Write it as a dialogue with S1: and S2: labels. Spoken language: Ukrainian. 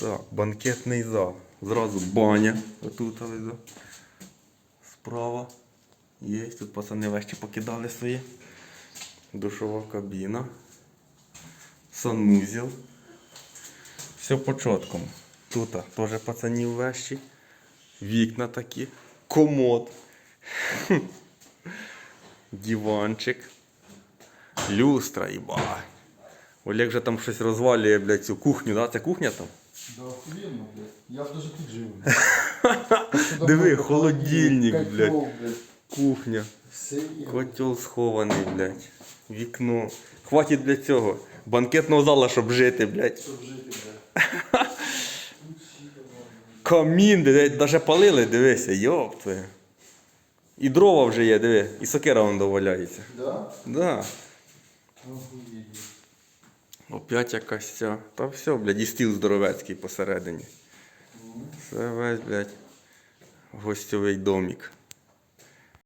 S1: Так, банкетний зал. Зразу баня. Отут ось. Справа. Є. Тут пацани вещі покидали свої. Душова кабіна. Санузел. Все по чоткому. Тут теж пацанів вещі. Вікна такі. Комод. Диванчик. Люстра, їба. Олег же там щось розвалює, блядь, цю кухню, да? Це кухня там?
S2: Да охуєнно, блядь. Я б даже тут жив.
S1: Диви, холодильник,
S2: Котел,
S1: блядь.
S2: блядь.
S1: Кухня.
S2: Все є.
S1: Котел схований, блядь. Вікно. Хватить для цього. Банкетного зала, щоб жити, блядь.
S2: Щоб жити, блядь.
S1: Камін, блядь, навіть палили, дивися, йоп твоє. І дрова вже є, диви, і сокира вон доваляється.
S2: Да?
S1: Да.
S2: Охуєнно.
S1: Опять якась ця. Та все, блядь, і стіл здоровецький посередині. Це весь, блядь, гостьовий домик.